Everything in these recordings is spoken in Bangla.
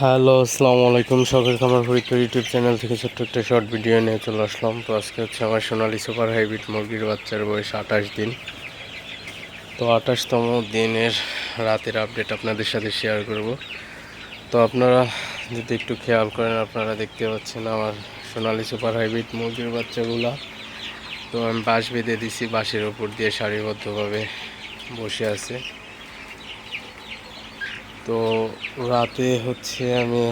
হ্যালো, আসসালামু আলাইকুম। সকাল খামার ফরিদপুর ইউটিউব চ্যানেল থেকে ছোট্ট একটা শর্ট ভিডিও নিয়ে চলে আসলাম। তো আজকে হচ্ছে আমার সোনালি সুপার হাইব্রিড মুরগির বাচ্চার বয়স আঠাশ দিন। তো আঠাশতম দিনের রাতের আপডেট আপনাদের সাথে শেয়ার করব। তো আপনারা যদি একটু খেয়াল করেন, আপনারা দেখতে পাচ্ছেন আমার সোনালি সুপার হাইব্রিড মুরগির বাচ্চাগুলা। তো আমি বাঁশ বেঁধে দিছি, বাঁশের ওপর দিয়ে সারিবদ্ধভাবে বসে আছে। তো রাতে হচ্ছে আমি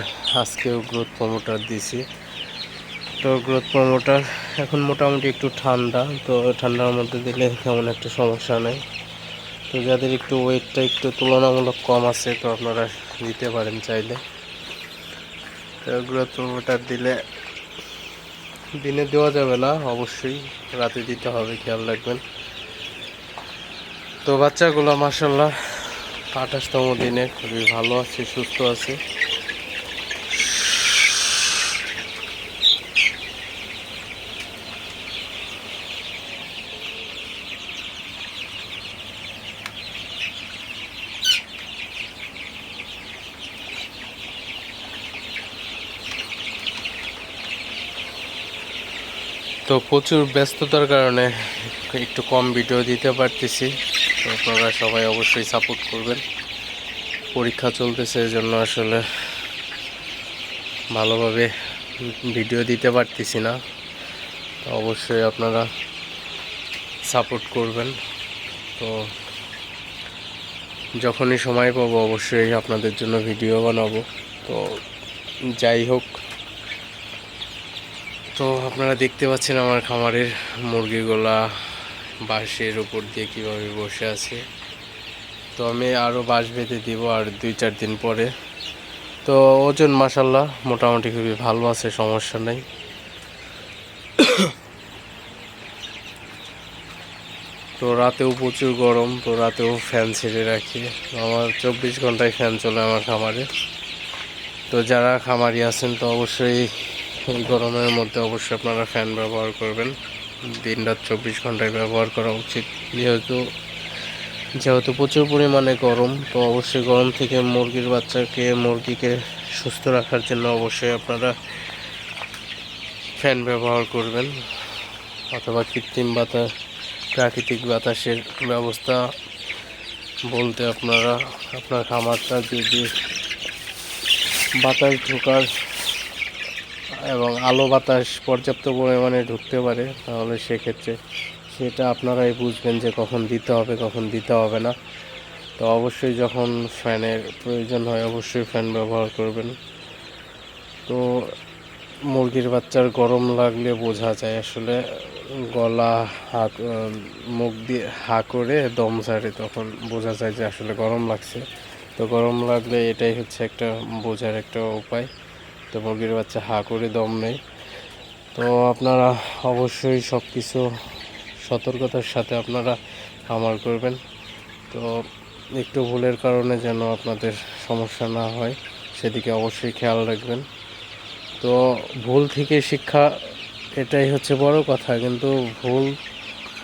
আজকেও গ্রোথ প্রমোটার দিছি তো গ্রোথ প্রমোটার এখন মোটামুটি একটু ঠান্ডা, তো ঠান্ডার মধ্যে দিলে তেমন একটা সমস্যা নেই। তো যাদের একটু ওয়েটটা একটু তুলনামূলক কম আছে, তো আপনারা দিতে পারেন চাইলে। তো গ্রোথ প্রমোটার দিলে দিনে দেওয়া যাবে না, অবশ্যই রাতে দিতে হবে, খেয়াল রাখবেন। তো বাচ্চাগুলো মাসাল্লাহ আঠাশতম দিনে খুবই ভালো আছে, সুস্থ আছে। তো প্রচুর ব্যস্ততার কারণে একটু কম ভিডিও দিতে পারতেছি। আপনারা সবাই অবশ্যই সাপোর্ট করবেন। পরীক্ষা চলতেছে এজন্য আসলে ভালোভাবে ভিডিও দিতে পারতেছি না। অবশ্যই আপনারা সাপোর্ট করবেন। তো যখনই সময় পাবো, অবশ্যই আপনাদের জন্য ভিডিও বানাবো। তো যাই হোক। তো আপনারা দেখতে পাচ্ছেন আমার খামারের মুরগিগুলা বাঁশের উপর দিয়ে কীভাবে বসে আছে। তো আমি আরও বাঁশ বেঁধে দিব আর দুই চার দিন পরে। তো ওজন মাসাল্লাহ মোটামুটি খুবই ভালো আছে, সমস্যা নেই। তো রাতেও প্রচুর গরম, তো রাতেও ফ্যান ছেড়ে রাখি। আমার চব্বিশ ঘন্টায় ফ্যান চলে আমার খামারে। তো যারা খামারি আছেন তো অবশ্যই গরমের মধ্যে অবশ্যই আপনারা ফ্যান ব্যবহার করবেন। দিন রাত চব্বিশ ঘন্টায় ব্যবহার করা উচিত। যেহেতু যেহেতু প্রচুর পরিমাণে গরম, তো অবশ্যই গরম থেকে মুরগির বাচ্চাকে, মুরগিকে সুস্থ রাখার জন্য অবশ্যই আপনারা ফ্যান ব্যবহার করবেন অথবা কৃত্রিম বাতাস প্রাকৃতিক বাতাসের ব্যবস্থা বলতে আপনারা, আপনার খামারটা যদি বাতাস ঢোকার এবং আলো বাতাস পর্যাপ্ত পরিমাণে ঢুকতে পারে, তাহলে সেক্ষেত্রে সেটা আপনারাই বুঝবেন যে কখন দিতে হবে, কখন দিতে হবে না। তো অবশ্যই যখন ফ্যানের প্রয়োজন হয়, অবশ্যই ফ্যান ব্যবহার করবেন। তো মুরগির বাচ্চার গরম লাগলে বোঝা যায় আসলে গলা হাত মুখ দিয়ে হা করে দম ছাড়ে তখন বোঝা যায় যে আসলে গরম লাগছে। তো গরম লাগলে এটাই হচ্ছে একটা বোঝার একটা উপায়। তো মুরগির বাচ্চা হা করে দম নেই তো আপনারা অবশ্যই সব কিছু সতর্কতার সাথে আপনারা খামার করবেন। তো একটু ভুলের কারণে যেন আপনাদের সমস্যা না হয়, সেদিকে অবশ্যই খেয়াল রাখবেন। তো ভুল থেকে শিক্ষা এটাই হচ্ছে বড় কথা, কিন্তু ভুল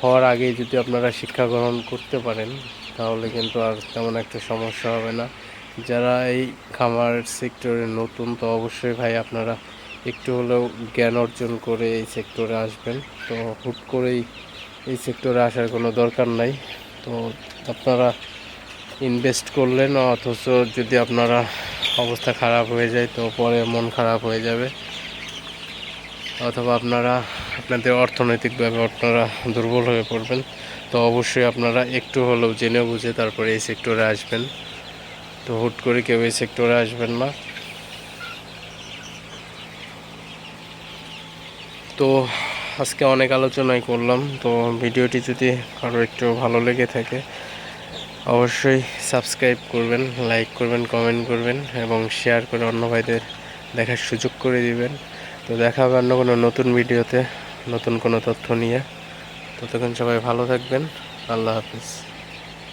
হওয়ার আগে যদি আপনারা শিক্ষা গ্রহণ করতে পারেন, তাহলে কিন্তু আর তেমন একটা সমস্যা হবে না। যারা এই খামার সেক্টরে নতুন, তো অবশ্যই ভাই আপনারা একটু হলেও জ্ঞান অর্জন করে এই সেক্টরে আসবেন। তো হুট করেই এই সেক্টরে আসার কোনো দরকার নাই। তো আপনারা ইনভেস্ট করলেন, অথচ যদি আপনারা অবস্থা খারাপ হয়ে যায়, তো পরে মন খারাপ হয়ে যাবে। অথবা আপনারা, আপনাদের অর্থনৈতিকভাবে আপনারা দুর্বল হয়ে পড়বেন। তো অবশ্যই আপনারা একটু হলেও জেনে বুঝে তারপরে এই সেক্টরে আসবেন। তো হুট করে কেউ এই সেক্টরে আসবেন না। তো আজকে অনেক আলোচনাই করলাম, তো ভিডিওটি যদি আরও একটু ভালো লেগে থাকে, অবশ্যই সাবস্ক্রাইব করবেন লাইক করবেন কমেন্ট করবেন এবং শেয়ার করে অন্য ভাইদের দেখার সুযোগ করে দিবেন। তো দেখা হবে অন্য কোনো নতুন ভিডিওতে, নতুন কোনো তথ্য নিয়ে। ততক্ষণ সবাই ভালো থাকবেন। আল্লাহ হাফিজ।